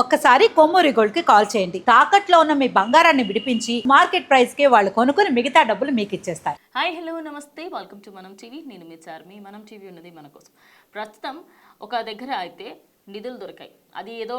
ఒక్కసారి కొమ్మూరి గోల్డ్కి కాల్ చేయండి. తాకట్లో ఉన్న మీ బంగారాన్ని విడిపించి మార్కెట్ ప్రైస్కి వాళ్ళు కొనుక్కుని మిగతా డబ్బులు మీకు ఇచ్చేస్తారు. హాయ్ హలో నమస్తే. Welcome to Manam TV. నేను మీ చార్మి. మనం టీవీ ఉన్నది మన కోసం. ప్రస్తుతం ఒక దగ్గర అయితే నిధులు దొరికాయి. అది ఏదో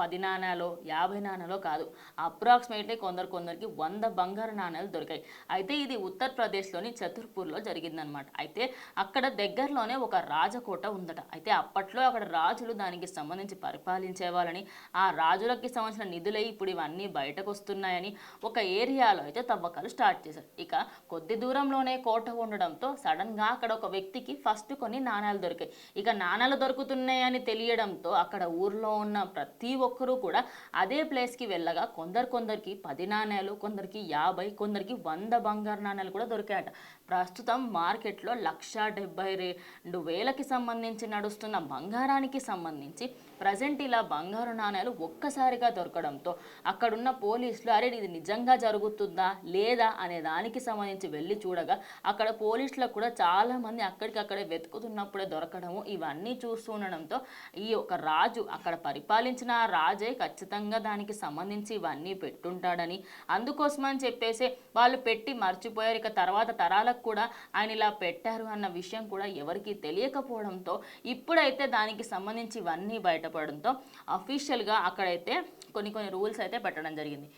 పది నాణాలో యాభై నాణాలో కాదు. అప్రాక్సిమేట్లీ కొందరు కొందరికి వంద బంగారు నాణాలు దొరికాయి. అయితే ఇది ఉత్తరప్రదేశ్లోని చతుర్పూర్లో జరిగిందనమాట అయితే అక్కడ దగ్గరలోనే ఒక రాజకోట ఉందట. అయితే అప్పట్లో అక్కడ రాజులు దానికి సంబంధించి పరిపాలించే వాళ్ళని ఆ రాజులకి సంబంధించిన నిధులై ఇప్పుడు ఇవన్నీ బయటకు వస్తున్నాయని ఒక ఏరియాలో అయితే తవ్వకాలు స్టార్ట్ చేశారు. ఇక కొద్ది దూరంలోనే కోట ఉండడంతో సడన్గా అక్కడ ఒక వ్యక్తికి ఫస్ట్ కొన్ని నాణాలు దొరికాయి. ఇక నాణాలు దొరుకుతున్నాయని తెలియడంతో అక్కడ ఊర్లో ఉన్న ప్రతి ఒక్కరూ కూడా అదే ప్లేస్కి వెళ్ళగా కొందరు కొందరికి పది నాణ్యాలు కొందరికి యాభై కొందరికి వంద బంగారు నాణ్యాలు కూడా దొరికాయట. ప్రస్తుతం మార్కెట్లో లక్ష డెబ్బై రెండు వేలకి సంబంధించి నడుస్తున్న బంగారానికి సంబంధించి ప్రజెంట్ ఇలా బంగారు నాణ్యాలు ఒక్కసారిగా దొరకడంతో అక్కడున్న పోలీసులు అరే ఇది నిజంగా జరుగుతుందా? లేదా? అనే దానికి సంబంధించి వెళ్ళి చూడగా అక్కడ పోలీసులకు కూడా చాలామంది అక్కడికక్కడే వెతుకుతున్నప్పుడే దొరకడము ఇవన్నీ చూస్తూ ఉండడంతో ఈ ఒక రాజు అక్కడ పరిపాలించిన రాజు రాజే ఖచ్చితంగా దానికి సంబంధించి ఇవన్నీ పెట్టుంటాడని. అందుకోసమని చెప్పేసి వాళ్ళు పెట్టి మర్చిపోయారు. ఇక తర్వాత తరాలకు కూడా ఆయన ఇలా పెట్టారు అన్న విషయం కూడా ఎవరికీ తెలియకపోవడంతో ఇప్పుడైతే దానికి సంబంధించి ఇవన్నీ బయటపడడంతో అఫీషియల్గా అక్కడైతే కొన్ని కొన్ని రూల్స్ అయితే పెట్టడం జరిగింది.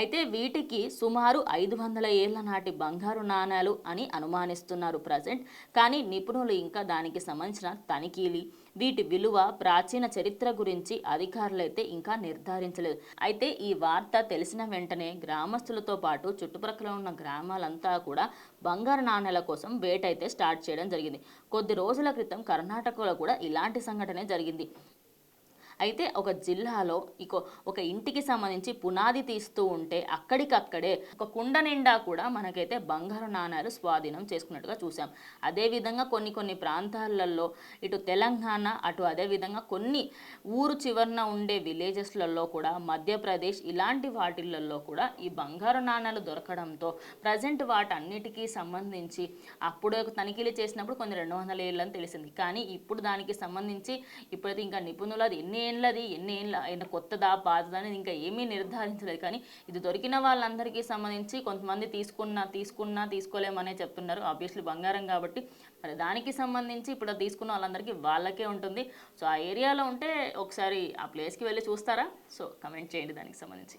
అయితే వీటికి సుమారు ఐదు వందల ఏళ్ళ నాటి బంగారు నాణాలు అని అనుమానిస్తున్నారు ప్రజెంట్. కానీ నిపుణులు ఇంకా దానికి సంబంధించిన తనిఖీలు వీటి విలువ ప్రాచీన చరిత్ర గురించి అధికారులు అయితే ఇంకా నిర్ధారించలేదు. అయితే ఈ వార్త తెలిసిన వెంటనే గ్రామస్తులతో పాటు చుట్టుప్రక్కల ఉన్న గ్రామాలంతా కూడా బంగారు నాణ్యాల కోసం వేటైతే స్టార్ట్ చేయడం జరిగింది. కొద్ది రోజుల క్రితం కర్ణాటకలో కూడా ఇలాంటి సంఘటనే జరిగింది. అయితే ఒక జిల్లాలో ఇక ఒక ఇంటికి సంబంధించి పునాది తీస్తూ ఉంటే అక్కడికక్కడే ఒక కుండ నిండా కూడా మనకైతే బంగారు నాణాలు స్వాధీనం చేసుకున్నట్టుగా చూసాం అదేవిధంగా కొన్ని కొన్ని ప్రాంతాలలో ఇటు తెలంగాణ అటు అదేవిధంగా కొన్ని ఊరు చివరన ఉండే విలేజెస్లలో కూడా మధ్యప్రదేశ్ ఇలాంటి వాటిలలో కూడా ఈ బంగారు నాణాలు దొరకడంతో ప్రజెంట్ వాటన్నిటికీ సంబంధించి అప్పుడు తనిఖీలు చేసినప్పుడు కొన్ని రెండు వందల ఏళ్ళని తెలిసింది. కానీ ఇప్పుడు దానికి సంబంధించి ఇప్పుడైతే ఇంకా నిపుణులు అది ఎన్ని ఏండ్లది ఎన్ని ఏండ్ల అయినా కొత్తదా పాతదా అనేది ఇంకా ఏమీ నిర్ధారించలేదు. కానీ ఇది దొరికిన వాళ్ళందరికీ సంబంధించి కొంతమంది తీసుకున్న తీసుకున్నా తీసుకోలేమనే చెప్తున్నారు. ఆబ్వియస్లీ బంగారం కాబట్టి మరి దానికి సంబంధించి ఇప్పుడు తీసుకున్న వాళ్ళందరికీ వాళ్ళకే ఉంటుంది. సో ఆ ఏరియాలో ఉంటే ఒకసారి ఆ ప్లేస్కి వెళ్ళి చూస్తారా? సో కమెంట్ చేయండి దానికి సంబంధించి.